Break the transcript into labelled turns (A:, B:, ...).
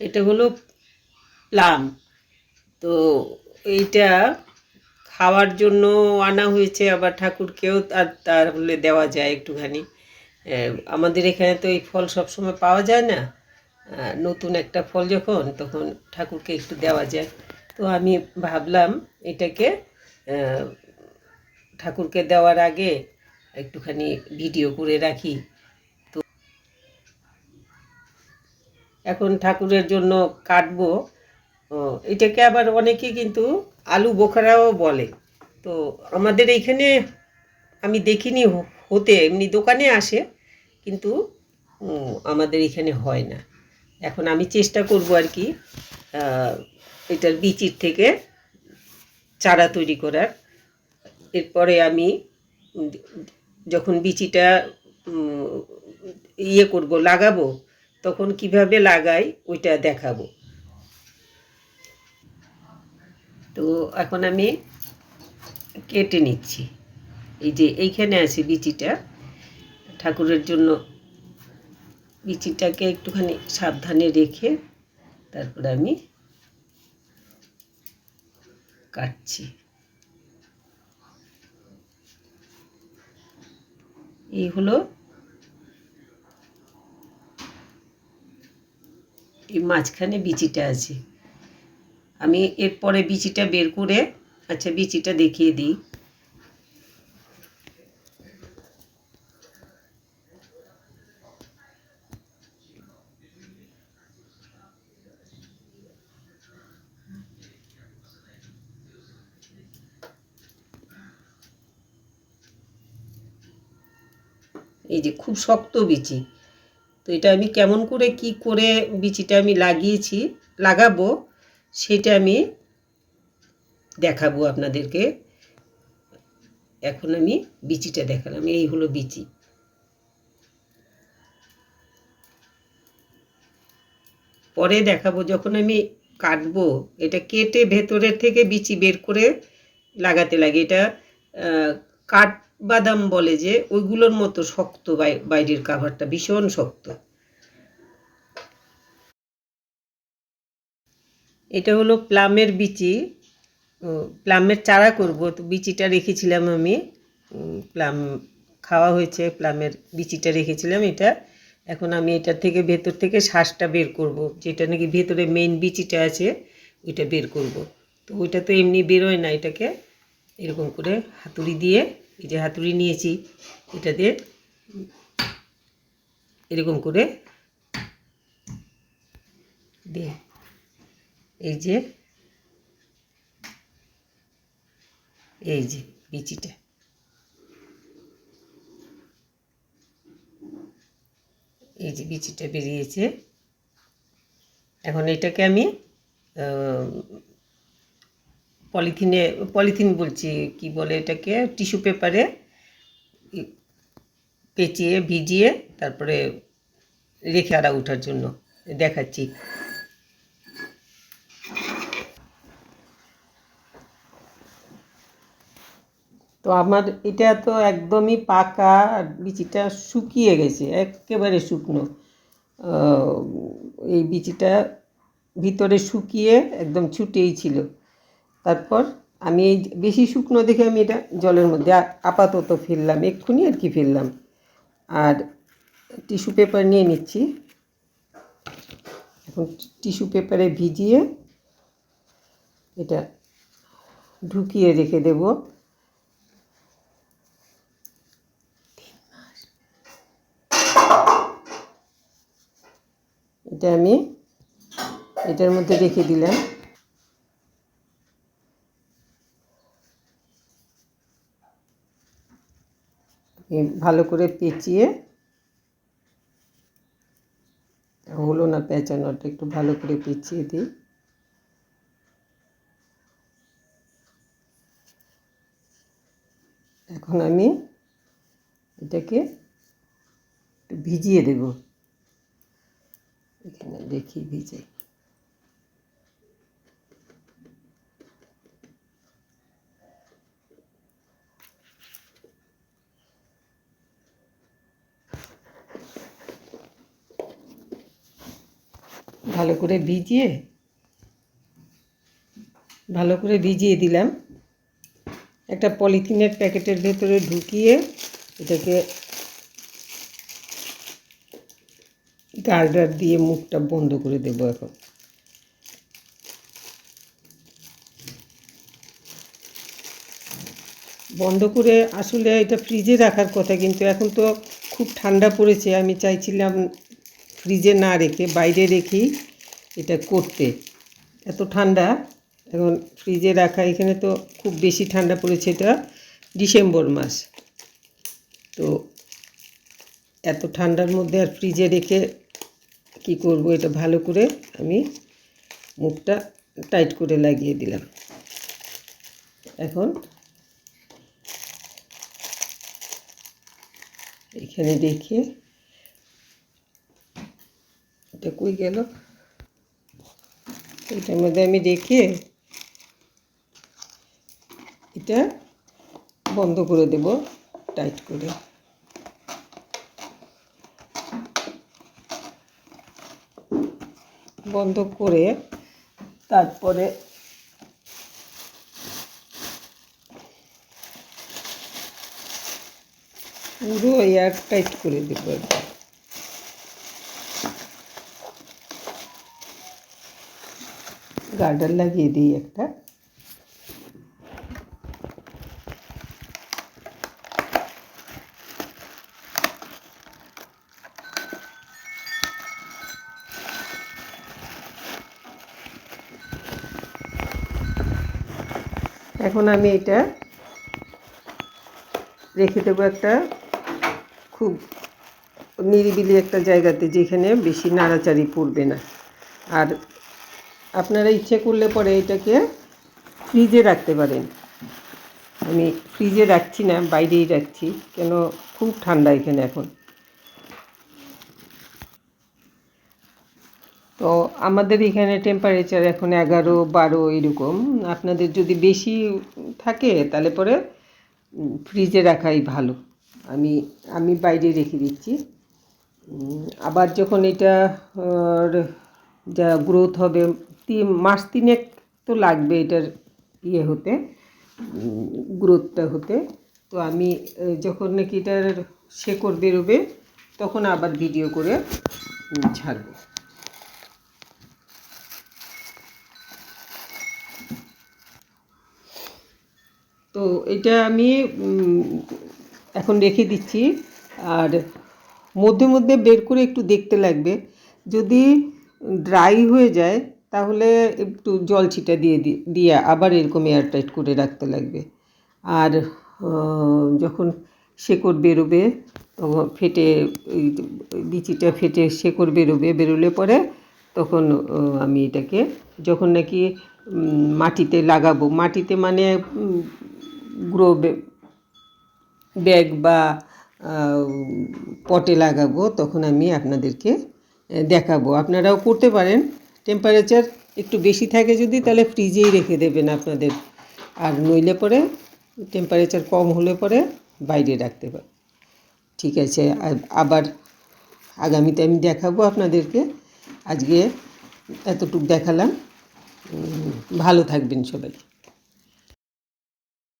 A: এটা হলো প্লাম। তো এইটা খাওয়ার জন্য আনা হয়েছে, আবার ঠাকুরকেও আর তার হলে দেওয়া যায় একটুখানি। আমাদের এখানে তো এই ফল সবসময় পাওয়া যায় না। নতুন একটা ফল যখন, তখন ঠাকুরকে একটু দেওয়া যায়। তো আমি ভাবলাম এটাকে ঠাকুরকে দেওয়ার আগে একটুখানি ভিডিও করে রাখি। এখন ঠাকুরের জন্য কাটবো। এটাকে আবার অনেকে কিন্তু আলু বোখারাও বলে। তো আমাদের এইখানে আমি দেখিনি হতে, এমনি দোকানে আসে, কিন্তু আমাদের এখানে হয় না। এখন আমি চেষ্টা করব আর কি এটার বিচির থেকে চারা তৈরি করার। এরপরে আমি যখন বিচিটা ইয়ে করব, লাগাবো তখন কীভাবে লাগাই ওইটা দেখাবো। তো এখন আমি কেটে নিচ্ছি। এই যে এইখানে আছে বিচিটা, ঠাকুরের জন্য বিচিটাকে একটুখানি সাবধানে রেখে তারপরে আমি কাটছি। এই হলো এই মাঝখানে বিচিটা আছে। আমি এরপরে বিচিটা বের করে আচ্ছা বিচিটা দেখিয়ে দিই। এই যে খুব শক্ত বিচি। এটা আমি কেমন করে কি করে বিচিটা আমি লাগিয়েছি লাগাবো সেটা আমি দেখাবো আপনাদেরকে। এখন আমি বিচিটা দেখালাম এই হলো বিচি। পরে দেখাবো যখন আমি কাটবো এটা কেটে ভেতরের থেকে বিচি বের করে লাগাতে লাগে। এটা আহ, কাঠবাদাম বলে যে, ওইগুলোর মতো শক্ত বাই- বাইরের কাভারটা ভীষণ শক্ত। এটা হলো প্লামের বিচি। প্লামের চারা করব। তো বিচিটা রেখেছিলাম আমি। প্লাম খাওয়া হয়েছে, প্লামের বিচিটা রেখেছিলাম এটা। এখন আমি এটার থেকে ভেতর থেকে শ্বাসটা বের করব। যেটা নাকি ভেতরে মেইন বিচিটা আছে, ওইটা বের করব। তো ওইটা তো এমনি বেরোয় না এটাকে। এরকম করে হাতুড়ি দিয়ে এই যে হাতুড়ি নিয়েছি, এটা দিয়ে এরকম করে দিয়ে এই যে এই যে বিচিটা। এই যে বিচিটা বেরিয়েছে। এখন এটাকে আমি পলিথিনে, পলিথিন বলছি, কি বলে এটাকে, টিস্যু পেপারে পেঁচিয়ে, ভিজিয়ে তারপরে রেখে আড়া ওঠার জন্য, দেখাচ্ছি। তো আমার এটা তো একদমই পাকা আর বিচিটা শুকিয়ে গেছে, একেবারে শুকনো। এই বিচিটা ভিতরে শুকিয়ে একদম ছুটেই ছিল। তারপর আমি এই বেশি শুকনো দেখে আমি এটা জলের মধ্যে আপাতত ফেললাম, এক্ষুনি আর কি ফেললাম। আর টিস্যু পেপার নিয়ে নিচ্ছি। এখন টিস্যু পেপারে ভিজিয়ে এটা ঢুকিয়ে রেখে দেবো। এটা আমি এটার মধ্যে রেখে দিলাম। ভালো করে পেঁচিয়ে হলো না পেঁচানোটা, একটু ভালো করে পেঁচিয়ে দিই। এখন আমি এটাকে একটু ভিজিয়ে দেব। এখানে দেখি ভিজে। ভালো করে ভিজিয়ে, ভালো করে ভিজিয়ে দিলাম। একটা পলিথিনের প্যাকেটের ভেতরে ঢুকিয়ে এটাকে গার্ডার দিয়ে মুখটা বন্ধ করে দেবো এখন। বন্ধ করে আসলে এটা ফ্রিজে রাখার কথা, কিন্তু এখন তো খুব ঠান্ডা পড়েছে। আমি চাইছিলাম ফ্রিজে না রেখে, বাইরে রেখেই এটা করতে। এত ঠান্ডা, এখন ফ্রিজে রাখা, এখানে তো খুব বেশি ঠান্ডা পড়েছে এটা ডিসেম্বর মাস। তো এত ঠান্ডার মধ্যে আর ফ্রিজে রেখে কি করব, এটা ভালো করে আমি মুখটা টাইট করে লাগিয়ে দিলাম। এখন এখানে রেখে এটা কই গেল। এটার মধ্যে আমি রেখে এটা বন্ধ করে দেব, টাইট করে। বন্ধ করে তারপরে পুরো এয়ার টাইট করে দেবো একদম গার্ডার লাগিয়ে দিই একটা। এখন আমি এটা রেখে দেবো একটা খুব নিরিবিলি একটা জায়গাতে যেখানে বেশি নাড়াচাড়ি পড়বে না। আর আপনারা ইচ্ছে করলে পরে এটাকে ফ্রিজে রাখতে পারেন। আমি ফ্রিজে রাখছি না, বাইরেই রাখছি, কেন খুব ঠান্ডা এখানে এখন। তো আমাদের এখানে টেম্পারেচার এখন এগারো, বারো এরকম। আপনাদের যদি বেশি থাকে, তাহলে পরে ফ্রিজে রাখাই ভালো। আমি আমি বাইরে রেখে দিচ্ছি। আবার যখন এটা যা গ্রোথ হবে তিন, মাস তিনেক তো লাগবে এটার ইয়ে হতে গ্রোথটা হতে। তো আমি যখন নাকি এটার শেকড় বেরোবে, তখন আবার ভিডিও করে ছাড়বো। তো এটা আমি এখন রেখে দিচ্ছি। আর মধ্যে মধ্যে বের করে একটু দেখতে লাগবে। যদি ড্রাই হয়ে যায় তাহলে একটু জল ছিটা দিয়ে দিয়ে আবার এরকম এয়ারটাইট করে রাখতে লাগবে। আর যখন শেকড় বেরোবে, তখন ফেটে বিচিটা ফেটে শেকড় বেরোবে, বেরোলে পরে তখন আমি এটাকে যখন নাকি মাটিতে লাগাবো, মাটিতে মানে গ্রো ব্যাগ বা পটে লাগাবো, তখন আমি আপনাদেরকে দেখাবো। আপনারাও করতে পারেন। টেম্পারেচার একটু বেশি থাকে যদি, তাহলে ফ্রিজেই রেখে দেবেন আপনাদের। আর নইলে পরে টেম্পারেচার কম হলে পরে বাইরে রাখতে পারেন ঠিক আছে আবার আগামীতে আমি দেখাবো আপনাদেরকে। আজকে এতটুকু দেখালাম। ভালো থাকবেন সবাই।